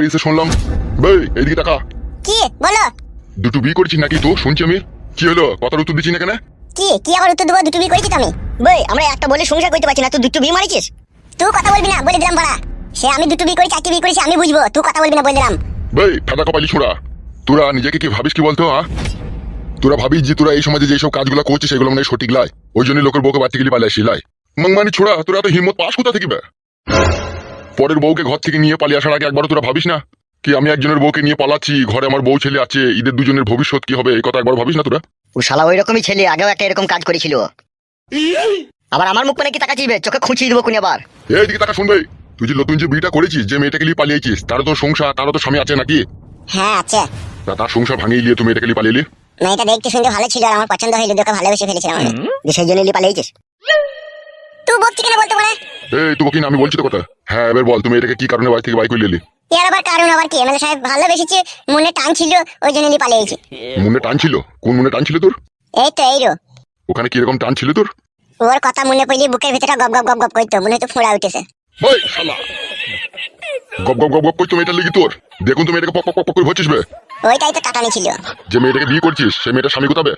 বেরিয়েছে শুনলাম। বে এইদিকে টাকা কি? বলো। দুটো বিয়ে করেছিস নাকি তো শুনছি আমি। কি হলো? কথার উত্তর দিচ্ছি না কেন? কি? কি আবার উত্তর দেবো? দুটো বিয়ে করেছি তো আমি। বই আমরা একটা বলে সংসার করতে পারছি না। তুই দুটো বিয়ে মারিছিস তুই কথা বলবি না বলে দিলাম বাড়া সে আমি দুটো বিয়ে করি চারটি বিয়ে করেছি আমি বুঝব। তুই কথা বলবি না বলে দিলাম। বে ফাটা কপালি ছোড়া। তোরা নিজেকে কি ভাবিস কি বলতো হ্যাঁ? তোরা ভাবিস যে তোরা এই সমাজে যেসব কাজগুলো করছিস সেগুলো মানে সঠিক লাই। ওই জন্য লোকের বউকে বাড়তে গেলে পালিয়ে আসি লাই। মানে ছোড়া তোরা তো হিম্মত পাস কোথা থেকে পরের বউকে ঘর থেকে নিয়ে পালিয়ে আসার আগে একবার তোরা ভাবিস না? কি আমি একজনের বউকে নিয়ে পালাচ্ছি ঘরে আমার বউ ছেলে আছে ঈদের দুজনের ভবিষ্যৎ কি হবে এই কথা একবার ভাবিস না তোরা? ও শালা ওই রকমই ছেলে আগেও একটা এরকম কাজ করেছিল। আবার আমার মুখ মানে কি টাকা চিবে চোখে খুঁচিয়ে দেবো কোন আবার। এইদিকে টাকা শুনবে? তুই যে নতুন যে বিয়েটা করেছিস যে মেয়েটাকে নিয়ে পালিয়েছিস তারও তো সংসার তারও তো স্বামী আছে নাকি? হ্যাঁ আছে। তা তার সংসার ভাঙিয়ে নিয়ে তুমি মেয়েটাকে নিয়ে পালিয়ে? মেয়েটা দেখতে শুনতে ভালো ছিল আর আমার পছন্দ হইল দেখে ভালোবেসে ফেলেছিলাম আমি। সেই জন্য পালিয়েছিস? তুই বকছি কেন বলতে পারে এই তুই কি আমি বলছি তো কথা। হ্যাঁ এবার বল তুমি এটাকে কি কারণে বাড়ি থেকে বাই করে এর আবার কারণ আবার কি? এমএলএ সাহেব ভালোবেসেছে মনে টান ছিল ওই জন্য নিয়ে পালিয়েছি। মনে টান ছিল? কোন মনে টান ছিল তোর? এই তো এই রো। ওখানে কীরকম টান ছিল তোর? ওর কথা মনে পড়লে বুকের ভিতরে গপ গপ গপ গপ মনে হয়তো ফোঁড়া উঠেছে। ওই শালা! গপ গপ গপ গপ লেগে তোর? দেখুন তুমি এটাকে পক পক পক পক করে ভরছিস বে। ওইটাই তো টাটানি ছিল। যে মেয়েটাকে বিয়ে করছিস সে মেয়েটার স্বামী কোথাবে?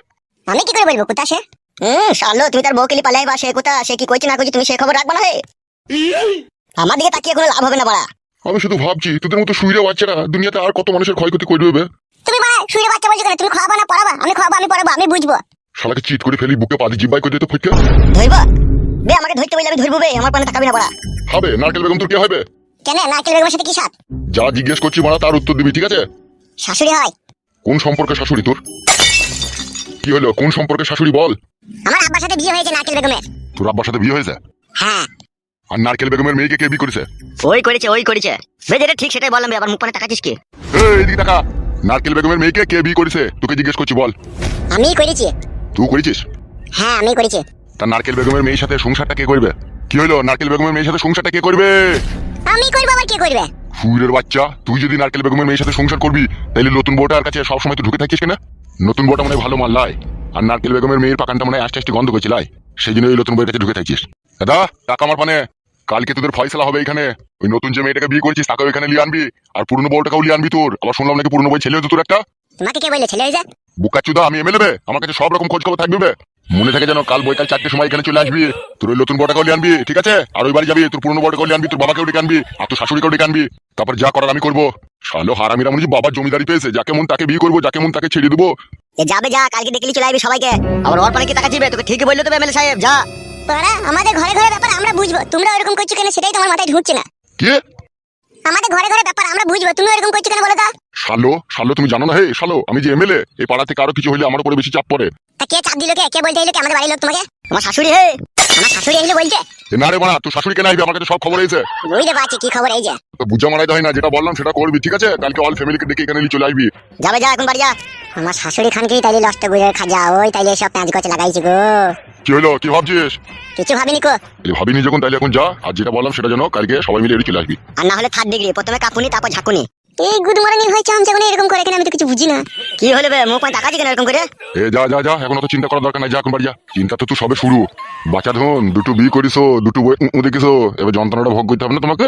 আমি কি করে বলব কোথা সে? হুম শালো তুমি তার বউকে পালাই বা সে কোথা সে কি করছে না করছে তুমি সে খবর রাখবা না হে? আমার দিকে তাকিয়ে কোনো লাভ হবে না বাড়া। আমি শুধু ভাবছি তোদের মতো শুইরে বাচ্চারা দুনিয়াতে আর কত মানুষের ক্ষয়ক্ষতি করবে বে? তুমি মা শুয়ে বাচ্চা বলছো কেন? তুমি খাওয়াবা না পড়াবা? আমি খাওয়াবো আমি পড়াবো আমি বুঝব। শালাকে চিট করে ফেলি বুকে পাদি জিব্বাই করে দিতে ফুটকে। ধরবা? বে আমাকে ধরতে বললে আমি ধরবো বে আমার পানে তাকাবি না বাড়া। হবে নারকেল বেগম তোর কি হবে কেন? নারকেল বেগমের সাথে কি সাথ? যা জিজ্ঞেস করছি মারা তার উত্তর দিবি ঠিক আছে? শাশুড়ি হয়। কোন সম্পর্কে শাশুড়ি তোর? কি হলো? কোন সম্পর্কে শাশুড়ি বল? আমার আব্বার সাথে বিয়ে হয়েছে নারকেল বেগমের। তোর আব্বার সাথে বিয়ে হয়েছে? হ্যাঁ। আর নারকেল বেগমের মেয়েকে কে বিয়ে করেছে? ওই করেছে ওই করেছে। বে যেটা ঠিক সেটাই বললাম বে আবার মুখ পানে তাকাচ্ছিস কি? এই, এদিকে টাকা নারকেল বেগমের মেয়েকে কে বিয়ে করেছে? তোকে জিজ্ঞেস করছি বল। আমি করেছি। তুই করেছিস? হ্যাঁ আমি করেছি। তা নারকেল বেগমের মেয়ের সাথে সংসারটা কে করবে? কি হলো? নারকেল বেগমের মেয়ের সাথে সংসারটা কে করবে? আমি করব আবার কে করবে? ফুরের বাচ্চা তুই যদি নারকেল বেগমের মেয়ের সাথে সংসার করবি তাহলে নতুন বউটার কাছে সবসময় তো ঢুকে থাকিস কিনা নতুন বউটা মনে ভালো মাল লাই। আর নারকেল বেগমের মেয়ের পাকানটা মনে আস্তে আস্তে গন্ধ করছে লাই সেই জন্য ওই নতুন বউয়ের কাছে ঢুকে থাকছিস। দাদা টাকা আমার পানে। কালকে তোদের ফয়সলা হবে এখানে। ওই নতুন যে মেয়েটাকে বিয়ে করছিস তাকেও এখানে নিয়ে আনবি। আর পুরনো বউটাকেও নিয়ে আনবি তোর। আবার শুনলাম নাকি পুরনো বই ছেলে হয়েছে তোর একটা। তোমাকে কে বলে ছেলে হয়ে যা। বুকাচুদা আমি এমএলএ আমার কাছে সব রকম খোঁজ খবর থাকবে। মনে থাকে যেন কাল বৈকাল চারটের সময় এখানে চলে আসবি। তোর ওই নতুন বড়টাকেও লিয়ে আনবি ঠিক আছে? আর ওই বাড়ি যাবি তোর পুরনো বড়টাকেও লিয়ে আনবি তোর বাবাকেও ডেকে আনবি আর তোর শাশুড়িকেও ডেকে আনবি। তারপর যা করার আমি করব। শালো হারামিরা মনে বাবার জমিদারি পেয়েছে যাকে মন তাকে বিয়ে করব যাকে মন তাকে ছেড়ে দেবো। যাবে যা কালকে দেখলি চলে আসবি সবাইকে। আবার ওর পানে কি তাকাচ্ছিবে তোকে ঠিকই বলল তো এমএলএ সাহেব যা। তোরা আমাদের ঘরে ঘরে ব্যাপার আমরা বুঝব। তোমরা ওরকম করছ কেন সেটাই তোমার মাথায় ঢুকছে না। কে? আমাদের ঘরে ঘরে ব্যাপার আমরা বুঝব। তুমি এরকম করছ কেন বলো তো? শালো শালো তুমি জানো না হে? শালো আমি যে এমএলএ এই পাড়া থেকে আরও কিছু হইলে আমার উপরে বেশি চাপ পড়ে। তা কে চাপ দিল কে? কে বলতে এলো কি? আমাদের বাড়ির লোক তোমাকে? আমার শাশুড়ি হে আমার শাশুড়ি এগুলো বলছে? এ না রে তোর শাশুড়ি কেন আমার কাছে সব খবর এসে বুঝতে পারছি কি খবর এই যে। তো বুঝা মারাই না যেটা বললাম সেটা করবি ঠিক আছে? কালকে অল ফ্যামিলিকে ডেকে এখানে নিয়ে চলে আসবি। যাবে যা এখন বাড়ি যা। আমার শাশুড়ি খানকেই তাইলে লষ্ট করে খাজা ওই তাইলে সব প্যাঁচ গছ লাগাইছি গো। কি হলো কি ভাবছিস? কিছু ভাবিনি কো। ভাবিনি যখন তাইলে এখন যা। আর যেটা বললাম সেটা যেন কালকে সবাই মিলে এড়িয়ে চলে আসবি। আর না হলে থার্ড ডিগ্রি প্রথমে কাপুনি তারপর ঝাঁকুনি। এই গুদমারানি হয়েছে আমি যখন এরকম করে কেন আমি তো কিছু বুঝি না। কি হলে বে মুখ পানে তাকাচ্ছি কেন এরকম করে? এ যা যা যা এখন অত চিন্তা করার দরকার নাই যা এখন বাড়ি যা। চিন্তা তো তুই সবে শুরু। বাচ্চা ধন দুটো বি করিছো দুটো বই উঁ উঁ দেখিছো এবার যন্ত্রণাটা ভোগ করতে হবে না তোমাকে?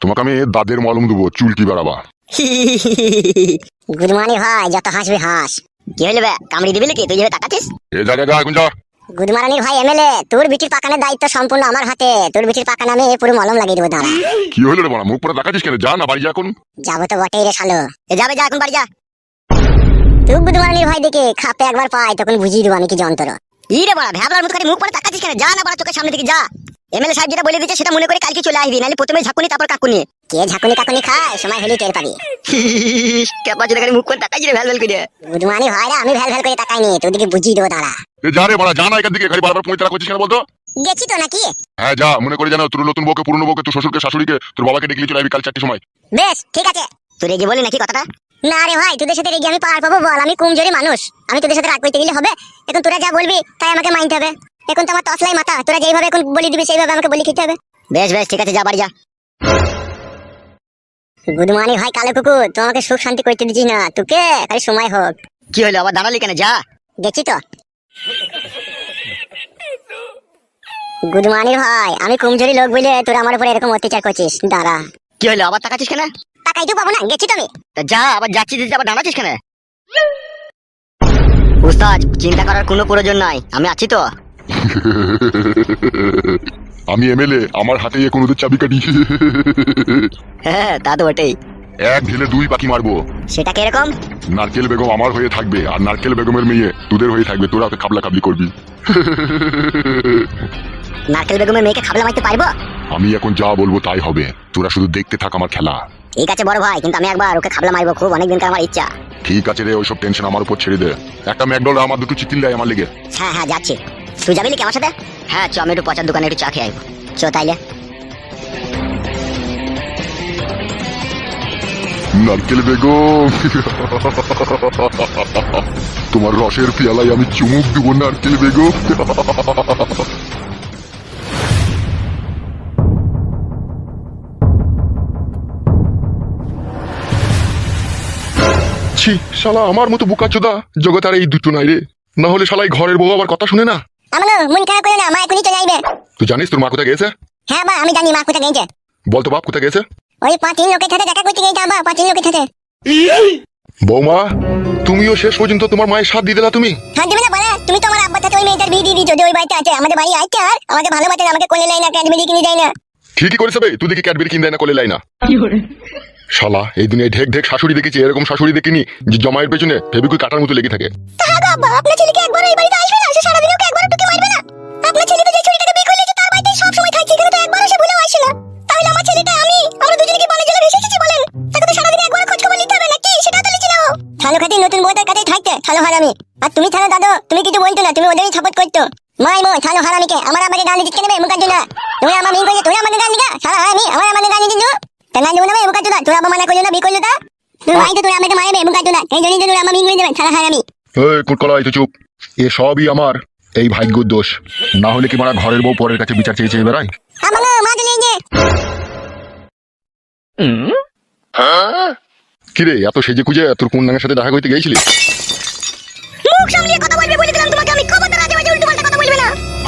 তোমাকে আমি দাদের মলম দেবো চুল কি বেড়াবা গুদমানি হয় যত হাসবি হাস। কি হলে বে কামড়ি দিবি নাকি? তুই যেভাবে তাকাচ্ছিস? এ যা যা যা এখন যা। গুদমারানির ভাই এমএলএ তোর বিটির পাকানের দায়িত্ব সম্পূর্ণ আমার হাতে। তোর বিটির পাকান আমি পুরো মলম লাগিয়ে দেবো দাঁড়া। কি হলো রে বাড়া মুখ পরে দেখাচ্ছিস কেন? যা না বাড়ি যা এখন। যাব তো বটেই রে শালো। এ যাবে যা এখন বাড়ি যা। তুই গুদমারানির ভাই দেখে খাপে একবার পাই তখন বুঝিয়ে দেবো আমি কি যন্ত্র। ই রে বড়া ভ্যাবলার মতো করে মুখ পানে তাকাচ্ছিস কেন? যা না বড়া চোখের সামনে দিকে যা। এমএলএ সাহেব যেটা বলে দিচ্ছে সেটা মনে করে কালকে চলে আসবি নাহলে প্রথমে ঝাঁকুনি তারপর কাকুনি কে ঝাঁকুনি কাকুনি খায়? সময় হলি টের পাবি। কেপা যেটা মুখ করে তাকাচ্ছি রে ভ্যাল ভ্যাল করে। গুদমানি হয় রে আমি ভ্যাল ভ্যাল করে তাকাইনি তোদিকে বুঝিয়ে দেবো দাঁড়া। এ যা রে বাড়া যা না এখান থেকে খালি বারবার পঁয়তারা করছিস কেন বলতো? গেছি তো নাকি? হ্যাঁ যা মনে করে জানো তোর নতুন বউকে পুরনো বউকে তোর শ্বশুরকে শাশুড়িকে তোর বাবাকে ডেকে নিয়ে চলে আসবি কাল চারটির সময়। বেশ ঠিক আছে। তুই রেগে বলি নাকি কথাটা? না রে ভাই তোদের সাথে রেগে আমি পার পাবো বল আমি কমজোরি মানুষ। আমি তোদের সাথে রাগ করতে গেলে হবে এখন তোরা যা বলবি তাই আমাকে মানতে হবে। এখন তো আমার তসলাই মাথা তোরা যেইভাবে এখন বলি দিবি সেইভাবে আমাকে বলি খেতে হবে। বেশ বেশ ঠিক আছে যা বাড়ি যা। গুড মর্নিং ভাই কালো কুকুর। তোমাকে সুখ শান্তি করতে দিচ্ছিস না। তোকে খালি সময় হোক। কি হলো আবার দাঁড়ালি কেন? যা। দেখছি তো। গুড মর্নিং ভাই আমি কমজোরি লোক বলে তোরা আমার উপরে এরকম অত্যাচার করছিস। দাঁড়া। কি হলো আবার তাকাচ্ছিস কেন? টাকাইতেও পাবো না গেছি তো আমি তা যা আবার যাচ্ছি দিতে আবার দাঁড়াচ্ছিস কেন? উস্তাদ চিন্তা করার কোনো প্রয়োজন নাই। আমি আছি তো। আমি এমএলএ আমার হাতে এখন ওদের চাবি কাটি হ্যাঁ তা তো বটেই। এক ঢেলে দুই পাখি মারবো। সেটা কীরকম? নারকেল বেগম আমার হয়ে থাকবে আর নারকেল বেগমের মেয়ে তোদের হয়ে থাকবে তোরা ওকে খাবলা খাবলি করবি। নারকেল বেগমের মেয়েকে খাবলা মারতে পারব? আমি এখন যা বলব তাই হবে। তোরা শুধু দেখতে থাক আমার খেলা। ঠিক আছে বড় ভাই কিন্তু আমি একবার ওকে খাবলা মারবো খুব অনেক দিনকার আমার ইচ্ছা। ঠিক আছে রে ওইসব টেনশন আমার উপর ছেড়ে দে। একটা ম্যাকডল আমার দুটো চিকেন দেয় আমার লেগে। হ্যাঁ হ্যাঁ যাচ্ছি। তুই যাবি নাকি আমার সাথে? হ্যাঁ চ আমি একটু পচার দোকানে একটু চা খেয়ে আসব। চ তাইলে। নারকেল বেগম। তোমার রসের পেয়ালায় আমি চুমুক দেবো নারকেল বেগম। ছি শালা আমার মতো বুকা চোদা জগৎ এই দুটো নাই রে। না হলে শালাই ঘরের বউ আবার কথা শুনে না? আমার মন খারাপ করে না মা এখনই চলে তুই জানিস তোর মা কোথায় গেছে? হ্যাঁ বা আমি জানি মা কোথায় গেছে। বল তো বাপ কোথায় গেছে? ওই পাঁচ তিন লোকের সাথে দেখা করতে গেছে পাঁচ তিন লোকের সাথে। বৌমা তুমিও শেষ পর্যন্ত তোমার মায়ের সাথ দিয়ে দিলা তুমি? দিবে না বলে? তুমি তো আমার আব্বার সাথে ওই মেয়েটার বিয়ে দিয়ে দিচ্ছ যে ওই বাড়িতে আছে। আমাদের বাড়ি আছে আর আমাকে ভালোবাসে না, আমাকে কোলে না ক্যাডবেরি কিনে দেয় না। ঠিকই করেছে বে তুই দেখি ক্যাডবেরি কিনে দেয় না কোলে লাই না। শালা এই দুনিয়ায় ঢেক ঢেক শাশুড়ি দেখেছি এরকম শাশুড়ি দেখিনি যে জমায়ের পেছনে ফেবিকুই কাটার মতো লেগে থাকে। হ্যাঁ গো আপনার ছেলেকে একবার এই বাড়িতে আসবে না? সে সারাদিন ওকে একবার আপনার ছেলে তো যে ছুরিটাকে বিয়ে করলে তার বাড়িতে সব সময় থাকছে এখানে তো একবার সে ভুলেও আসে না। তাহলে আমার ছেলেটা আমি? আমরা দুজনে কি বানে জলে ভেসে এসেছি বলেন? তাকে তো সারাদিন একবার খোঁজ খবর নিতে হবে নাকি? সেটা তো লিখে নাও। থালো খাতে নতুন বউদের কাছে থাকতে থালো হারামি। আর তুমি থালো দাদু তুমি কিছু বলতো না তুমি ওদেরই সাপোর্ট করতো। মাই মো থালো হারামিকে আমার আমাকে গান দিচ্ছে কেন মুখার জন্য? তুমি আমার মিন করছ তুমি আমাকে গান দিগা সারা হারামি আমার আমাকে গান দিচ্ছ তা গান দেবো না মুখার জন্য। তোরা আবার মানা করল না বিয়ে করল তা? তুমি ভাই তো তোরা আমাকে মারবে মুখার জন্য। এই জন্যই তো তোরা আমার মিন করে দেবেন সারা হারামি। এই কুটকলাই তো চুপ। এ সবই আমার। এই ভাগ্যর দোষ। না হলে কি মারা ঘরের বউ পরের কাছে বিচার চেয়ে চেয়ে বেড়ায় কিরে এত সেজে খুঁজে তোর কোন নাঙের সাথে দেখা করতে গেছিলি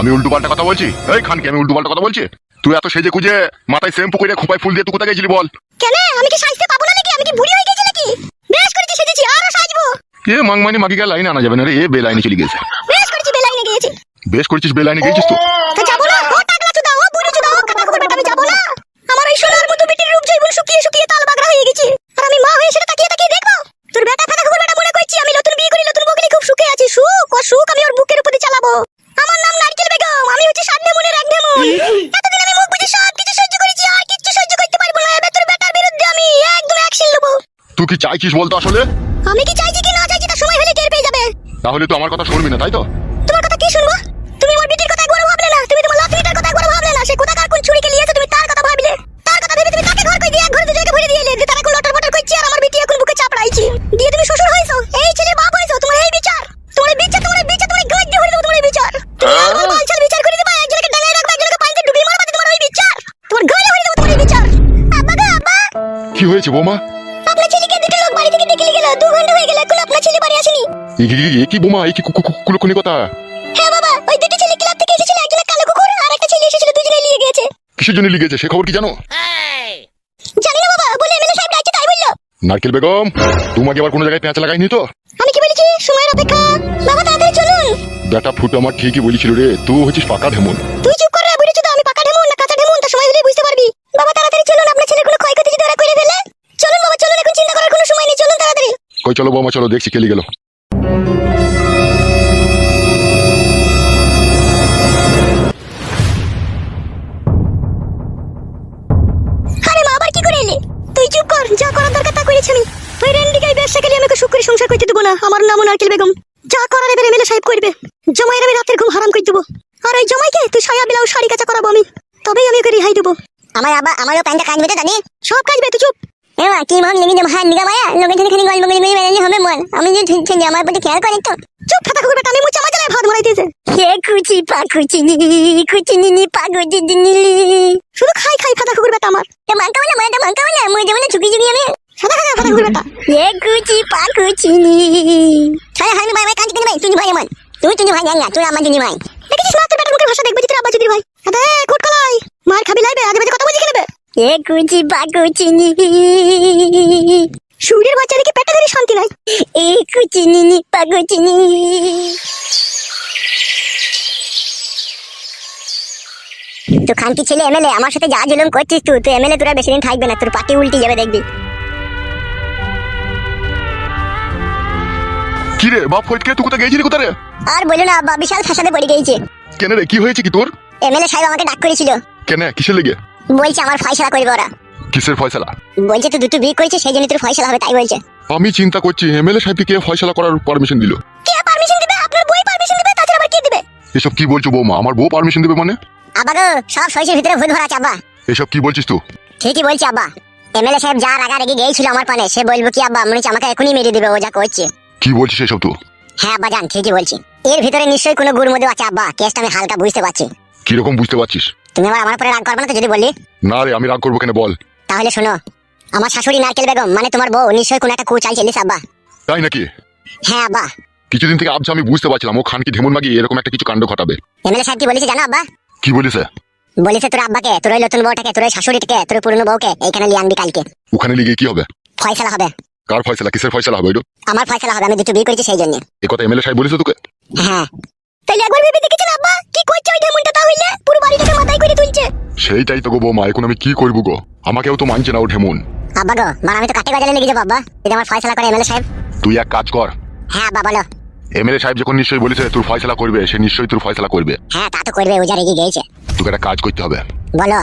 আমি উল্টো পাল্টা কথা বলছি? এই খানকে আমি উল্টো পাল্টা কথা বলছি? তুই এত সেজে খুঁজে মাথায় শ্যাম্পু করে খোপায় ফুল দিয়ে তুই কোথায় গেছিলি বল? কেন? আমি কি সাজতে পাবো না নাকি? আমি কি বুড়ি হয়ে গেছি নাকি? বেশ করেছি সেজেছি আরও সাজবো। এ মাংমানি মাগিকা লাইনে আনা যাবে না রে এ বে লাইনে চলে গেছে। করেছি বেশ করেছিস বে লাইনে গেছিস তো। তো যাব না। ও টাকলা চুদা ও বুড়ি চুদা ও কাকা কুকুর আমি যাব না। আমার ওই সোনার মতো বেটির রূপ জৈবন শুকিয়ে শুকিয়ে তাল বাগড়া হয়ে গেছি। আর আমি মা হয়ে সেটা তাকিয়ে তাকিয়ে দেখব? তোর বেটা ফাটা কুকুর বেটা মনে করছি আমি নতুন বিয়ে করি নতুন বকলি খুব সুখে আছি। সুখ ও সুখ আমি ওর বুকের উপরে চালাবো। আমার নাম নারকেল বেগম আমি হচ্ছে সামনে মনে রাখবে মন এতদিন আমি মুখ বুঝে সব কিছু সহ্য করেছি আর কিচ্ছু সহ্য করতে পারব না। এবার তোর বেটার বিরুদ্ধে আমি একদম অ্যাকশন নেব তুই কি চাইছিস বলতো আসলে? আমি কি চাইছি কি না চাইছি তার সময় হলে টের পেয়ে যাবে। তাহলে তো আমার কথা শুনবি না তাই তো তোমার কথা কি শুনব তুমি আমার বিটির কথা একবারও ভাবলে না তুমি তোমার লাতিনিটার কথা একবারও ভাবলে না সে কোথাকার কোন ছুরিকে নিয়েছে তুমি তার কথা ভাবলে তার কথা ভেবে তুমি তাকে ঘর কই দিয়ে এক ঘরে দুজনকে ভরে দিয়ে এলে যে তারা কোন লটর পটর করছি আর আমার বিটি এখন বুকে চাপড়াইছি দিয়ে তুমি শ্বশুর হয়েছো এই ছেলের বাপ হয়েছো তোমার এই বিচার তোমার এই বিচার তোমার এই বিচার তোমার গাছ দিয়ে ভরে দেবো তোমার এই বিচার তুমি আমার বালছাল বিচার করে দেবা একজনকে ডাঙায় রাখবা একজনকে পানিতে ডুবিয়ে মারবা তোমার ওই বিচার তোমার গায়ে ভরে দেবো তোমার এই বিচার আব্বা গো আব্বা কি হয়েছে বৌমা? আপনার ছেলেকে দুটো লোক বাড়ি থেকে ডেকে নিয়ে গেল দু ঘণ্টা হয়ে গেল এখন আপনার ছেলে বাড়ি আসেনি। এ কি- বোমা? এই কি কথা? হ্যাঁ বাবা ওই দুটো ছেলে ক্লাব থেকে এসেছিল একজন কালো কুকুর আর একটা ছেলে এসেছিল দুজনে নিয়ে গিয়েছে। কিসের জন্য লিগেছে সে খবর কি জানো? জানি না বাবা বলে এমএলএ সাহেব ডাকছে তাই বলল। নারকেল বেগম তোমাকে আবার কোনো জায়গায় পেঁচা লাগাইনি তো? আমি কি বলেছি? সময়ের অপেক্ষা। বাবা তাড়াতাড়ি চলুন। বেটা ফুটো আমার ঠিকই বলেছিল রে তুই হচ্ছিস পাকা ঢেমন তুই চুপ করে বুঝেছ তো আমি পাকা ঢেমুন না কাঁচা ঢেমুন তা সময় হলে বুঝতে পারবি বাবা তাড়াতাড়ি চলুন আপনার ছেলের কোনো ক্ষয়ক্ষতি যদি ওরা করে ফেলে চলুন বাবা চলুন এখন চিন্তা করার কোনো সময় নেই চলুন তাড়াতাড়ি কই চলো বৌমা চলো দেখছি কেলি গেল। আরে মা আবার কি করে এলে? তুই চুপ কর যা করার দরকার তা করেছি আমি। ওই রেন্ডিকাই ব্যবসা খেলে আমাকে সুখ করে সংসার করতে দেবো না। আমার নামও নারকেল বেগম। যা করার এবার এমএলএ সাহেব করবে। জমাইয়ের আমি রাতের ঘুম হারাম করে দেবো। আর ওই জমাইকে তুই সায়া বিলাও শাড়ি কাচা করাবো আমি। তবেই আমি ওকে রেহাই দেবো। আমার আবার আমারও প্যান্টটা কাজ বেতে জানি সব কাজ তুই চুপ। এমা কি মন লেগে যাব হ্যাঁ নিগা মায়া? লোকে থেকে খালি গল্প করে বেরিয়ে হবে মন। আমি যে ঠিক ঠিক আমার প্রতি খেয়াল করি তো। চুপ ফাটা কুকুর বেটা আমি মুচা মাজালে ভাত মরাই দিয়েছে কে কুচি পা কুচি নি কুচি নি নি পা কুচি নি শুধু খাই খাই ফাটা কুকুর বেটা আমার। এ মাংকা বলে মাটা মাংকা বলে মই যেমন চুকি চুকি আমি সাদা খাদা ফাটা কুকুর বেটা। এ কুচি পা কুচি নি ছায়া হামি ভাই ভাই কাজ কিনে ভাই তুই ভাই আমার। তুই তুই ভাই জানি না তুই আমার জিনি ভাই। দেখেছিস না তোর বেটার মুখের ভাষা দেখবি তোর আব্বা যদি ভাই। আরে কোট কলাই মার খাবি লাইবে আজে বাজে কথা বলছি কেন বে? এ কুচি পাকুচিনি। সুরের বাচ্চা দেখে পেটে ধরে শান্তি নাই। এ কুচিনি পাকুচিনি। তো খানকি ছেলে এমএলএ আমার সাথে যা জুলুম করছিস তুই তুই এমএলএ তোরা বেশি দিন থাকবে না তোর পার্টি উল্টে যাবে দেখবি। কি রে বাপ ফটকে তুই কোথায় গেছিলি কোথায় রে? আর বলো না আব্বা বিশাল ফাঁসাতে পড়ে গিয়েছে কেন রে কি হয়েছে কি তোর? এমএলএ সাহেব আমাকে ডাক করেছিল। কেন কিসের লেগে? বলছে আমার ফয়সালা করবে ওরা। কিসের ফয়সালা? বলছে তুই দুটো বিয়ে করেছে সেই জন্য তোর ফয়সালা হবে তাই বলছে। আমি চিন্তা করছি এমএলএ সাহেবকে কে ফয়সালা করার পারমিশন দিল? কে পারমিশন দিবে? আপনার বই পারমিশন দিবে? তাছাড়া আবার কে দিবে? এসব কি বলছো বৌমা? আমার বউ পারমিশন দেবে মানে? আব্বা গো সব সইসের ভিতরে ভূত ভরা আব্বা। এসব কি বলছিস তুই? ঠিকই বলছি আব্বা। এমএলএ সাহেব যা রাগা রেগে গিয়েছিল আমার পানে সে বলব কি আব্বা মনে হচ্ছে আমাকে এখনই মেরে দিবে ও যা করছে। কি বলছিস এসব তুই? হ্যাঁ আব্বা জান ঠিকই বলছি। এর ভিতরে নিশ্চয়ই কোনো গুড় মধ্যে আছে আব্বা। কেসটা আমি হালকা বুঝতে পারছি। কীরকম বুঝতে পারছিস? তুমি আবার আমার উপরে রাগ করবে না তো যদি বললি? না রে আমি রাগ করব কেন বল? তাহলে শোনো আমার শাশুড়ি নারকেল বেগম মানে তোমার বউ নিশ্চয়ই কোনো একটা কু চাইছিলিস আব্বা? তাই নাকি? হ্যাঁ আব্বা। কিছুদিন থেকে আবছা আমি বুঝতে পারছিলাম ও খানকি ঢেমন মাগি এরকম একটা কিছু কাণ্ড ঘটাবে। এমএলএ সাহেব কি বলেছে জানো আব্বা? কি বলিস বলেছে তোর আব্বাকে তোর ওই নতুন বউটাকে তোর ওই শাশুড়িটাকে তোর পুরনো বউকে এইখানে নিয়ে আনবি কালকে। ওখানে লিগে কি হবে? ফয়সালা হবে। কার ফয়সালা? কিসের ফয়সালা হবে ওইটা? আমার ফয়সালা হবে আমি দুটো বিয়ে করেছি সেই জন্য। এ কথা এমএলএ সাহেব বলেছে তোকে? হ্যাঁ। তাহলে একবার ভেবে দেখেছেন আব্বা? কি করছে ওই ঢেমনটা পুরো বাড়িটাকে মাথায় করে তুলছে। সেইটাই তো গো বৌমা এখন আমি কি করব গো? আমাকেও তো মানছে না ও ঢেমন। আব্বা গো মানে আমি তো কাটে গজালে লেগে যাব আব্বা। যদি আমার ফয়সালা করে এমএলএ সাহেব। তুই এক কাজ কর। হ্যাঁ আব্বা বলো। এমএলএ সাহেব যখন নিশ্চয়ই বলেছে তোর ফয়সালা করবে সে নিশ্চয়ই তোর ফয়সালা করবে। হ্যাঁ তা তো করবে রেগে তোকে একটা কাজ করতে হবে। বলো।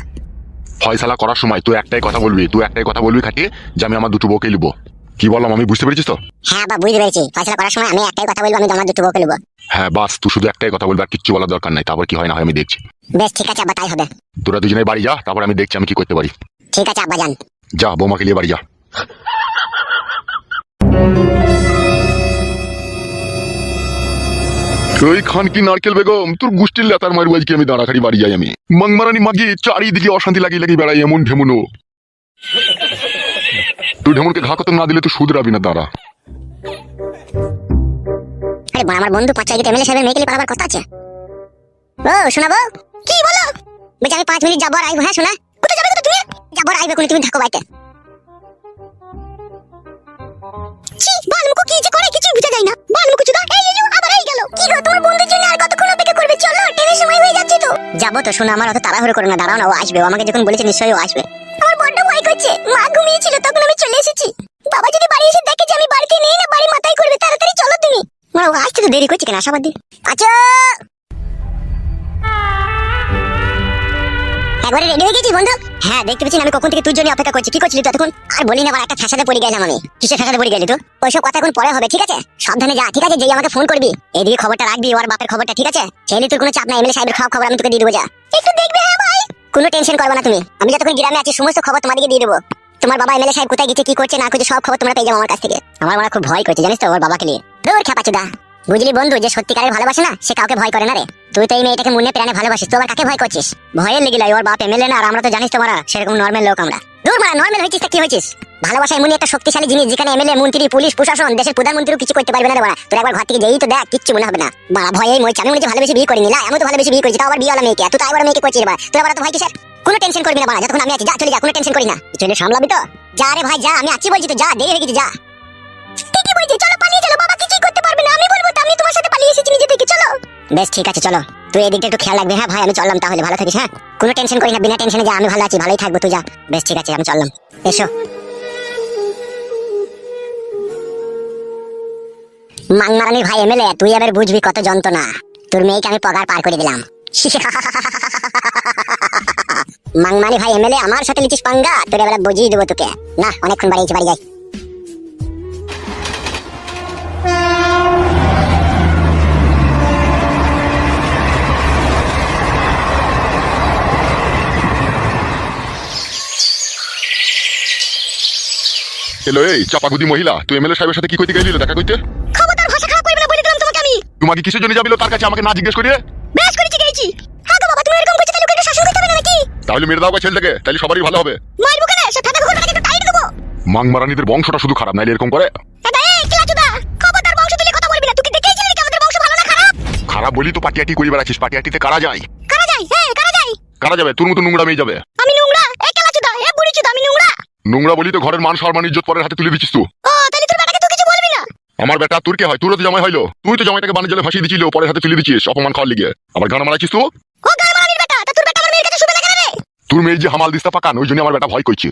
ফয়সালা করার সময় তুই একটাই কথা বলবি তুই একটাই কথা বলবি খাটিয়ে যে আমি আমার দুটো বউকে নিবো কি বললাম আমি বুঝতে পেরেছিস তো? হ্যাঁ আব্বা বুঝতে পেরেছি। ফয়সালা করার সময় আমি একটাই কথা বলব আমি তোমার দুটো বউকে নেব হ্যাঁ বাস তুই শুধু একটাই কথা বলবি আর কিচ্ছু বলার দরকার নাই তারপর কি হয় না হয় আমি দেখছি। বেশ ঠিক আছে আব্বা তাই হবে। তোরা দুজনে বাড়ি যা তারপর আমি দেখছি আমি কি করতে পারি। ঠিক আছে আব্বা যান। যা বৌমাকে নিয়ে বাড়ি যা। ওই খান কি নারকেল বেগম তোর গুষ্টির লেতার মারবো আজকে আমি দাঁড়াখাড়ি বাড়ি যাই আমি। মাংমারানি মাগি চারিদিকে অশান্তি লাগিয়ে লাগিয়ে বেড়াই এমন ঢেমুনো। তুই ঢেমুনকে ঘা কত না দিলে তুই শুধরাবি না দাঁড়া। আমার বন্ধু পাঁচ ছয় এমএলএ সাহেবের মেয়েকে পালাবার কথা আছে। ও শোনাবো কি বলো? বলছি, আমি পাঁচ মিনিট যাব আর আইবো হ্যাঁ শোনা? কোথায় যাবে তুমি যাব আর আইবে কোনো তুমি থাকো বালমুকু কি যে করে কিছু বুঝা যায় না। চুদা, এই এই আবার এই গেল। কি তোমার আর কতক্ষণ অপেক্ষা করবে? চলো সময় হয়ে যাচ্ছে তো। যাব তো, শোনো, আমার অত তাড়াহুড়ো করো না, দাঁড়াও না, ও আসবে। আমাকে যখন বলেছে, নিশ্চয়ই ও আসবে। আমার ভয় করছে। মা ঘুমিয়েছিল, তখন আমি চলে এসেছি। বাবা যদি বাড়ি এসে দেখে যে আমি বাড়িতে নেই না বাড়ি মাথায় করবে তাড়াতাড়ি চলো তুমি মা ও আসতে তো দেরি করছে কেন? আশাবাদ। আচ্ছা। একবারে রেডি হয়ে বন্ধু? হ্যাঁ দেখতে পেয়েছি আমি কখন থেকে জন্য অপেক্ষা করছি। কি করছিলি আর বলি না আবার একটা পড়ে গেলাম আমি। কিসে ফ্যাসাদে পড়ে গেলি তো ওইসব কথা এখন পরে হবে, ঠিক আছে? সাবধানে যা, ঠিক আছে? যেই আমাকে ফোন করবি। এদিকে খবরটা রাখবি, ওর বাপের খবরটা, ঠিক আছে? ছেলে তোর কোনো চাপ নাই এমএলএ সাহেবের খাওয়া খবর আমি তোকে দিয়ে দেবো, যা। একটু দেখবে হ্যাঁ ভাই? কোনো টেনশন করবে না তুমি। আমি যতক্ষণ গ্রামে আছি, সমস্ত খবর তোমাদেরকে দিয়ে দেবো। তোমার বাবা এমএলএ সাহেব কোথায় গেছে, কি করছে, না করছে, সব খবর তোমরা পেয়ে যাব আমার কাছ থেকে। আমার মনে খুব ভয় করছে, জানিস তো, ওর বাবাকে নিয়ে। দূর খেপাচুদা। বুঝলি বন্ধু, যে সত্যিকারের ভালোবাসে না, সে কাউকে ভয় করে না রে। তুই তো এই মেয়েটাকে মনে প্রাণে ভালোবাসিস, তো আবার কাকে ভয় করছিস? ভয়ের লেগে লাই ওর বাপ এমএলএ না, আর আমরা তো জানিস তো মারা সেরকম নর্মাল লোক আমরা। দূর মারা নর্মাল হয়েছিস কি হয়েছিস? ভালোবাসা একটা শক্তিশালী জিনিস, যেখানে এমএলএ মন্ত্রী, পুলিশ, প্রশাসন, দেশের কিছু করতে পারবে না তোর একবার ঘর থেকে যেই তো দেখ, কিচ্ছু মনে হবে না। মনে ভালোবেসে বিয়ে আমি তো ভালোবেসে বিয়ে করেছি, তাও আবার বিয়ে মেয়েকে তুই আবার মেয়েকে করছিস তোর আবার তো ভয় কিসের? কোনো টেনশন করবি না যতক্ষণ আমি আছি, যা চলে যা, কোনো টেনশন করি না। চলে সামলাবি তো। যা রে ভাই, যা, আমি আছি বলছি তো, যা, দেরি হয়ে গেছে, যা। ঠিকই বলছি চলো আমি তোমার সাথে পালিয়ে এসেছি নিজে থেকে, চলো। বেশ, ঠিক আছে, চলো। তুই এদিকটা একটু খেয়াল রাখবি হ্যাঁ? ভাই, আমি চললাম তাহলে, ভালো থাকিস হ্যাঁ? কোনো টেনশন করি না, বিনা টেনশনে যা, আমি ভালো আছি, ভালোই থাকব, তুই যা। বেশ, ঠিক আছে, আমি চললাম। এসো। মাংমারানির ভাই এমএলএ তুই এবার বুঝবি কত যন্ত্রণা। তোর মেয়েকে আমি পগার পার করে দিলাম। মাংমানি ভাই এমএলএ আমার সাথে লিচিস পাঙ্গা? তোর এবার বুঝিয়ে দেবো তোকে। না, অনেকক্ষণ বাড়িয়েছি বাড়ি যাই। এলো এই চাপাগুদি মহিলা তুই এমএলএ সাহেবের সাথে কি করতে গেলি দেখা করতে খবরদার ভাষা খারাপ করবে না বলে দিলাম তোমাকে আমি। তোমাকে কিসের জন্য যাবিল তার কাছে আমাকে না জিজ্ঞেস করিয়ে? বেশ করেছি গেছি। হ্যাঁ গো বাবা তুমি এরকম করছ তাহলে একটু শাসন করতে হবে নাকি? তাহলে মেরে দাও গা ছেলেটাকে তাহলে সবারই ভালো হবে। মারবো কেন? সে ফাটা ঘুরবে একটু টাইট দেবো? মাংমারানিদের বংশটা শুধু খারাপ নাইলে এরকম করে? দাদা এই কিলাচুদা খবরদার বংশ তুলে কথা বলবি না। তুই কি দেখেছিলি আমাদের বংশ ভালো না খারাপ? খারাপ বলি তো পাটিয়াটি করি বেড়াচ্ছিস পাটিয়াটিতে কারা যায়? কারা যায়? হ্যাঁ কারা যায়? কারা যাবে? তোর মতো নোংরা মেয়ে যাবে আমি নোংরা এই কিলাচুদা নোংরা বলি তো ঘরের মান সম্মান ইজ্জত পরের হাতে তুলে দিচ্ছিস তো ও তাহলে তোর বাবাকে তুই কিছু বলবি না? আমার বেটা তোর কে হয়? তোরও তো জামাই হইল। তুই তো জামাইটাকে বাণিজ্য জলে ভাসিয়ে দিচ্ছিল পরের হাতে তুলে দিচ্ছিস অপমান খাওয়ার লিগে। আবার গান মারাইছিস তো? ও গারমানির বেটা তা তোর বেটা আমার মেয়ের কাছে শুবে না রে? তোর মেয়ে যে হামাল দিস্তা পাকান ওই জন্য আমার বেটা ভয় করছে।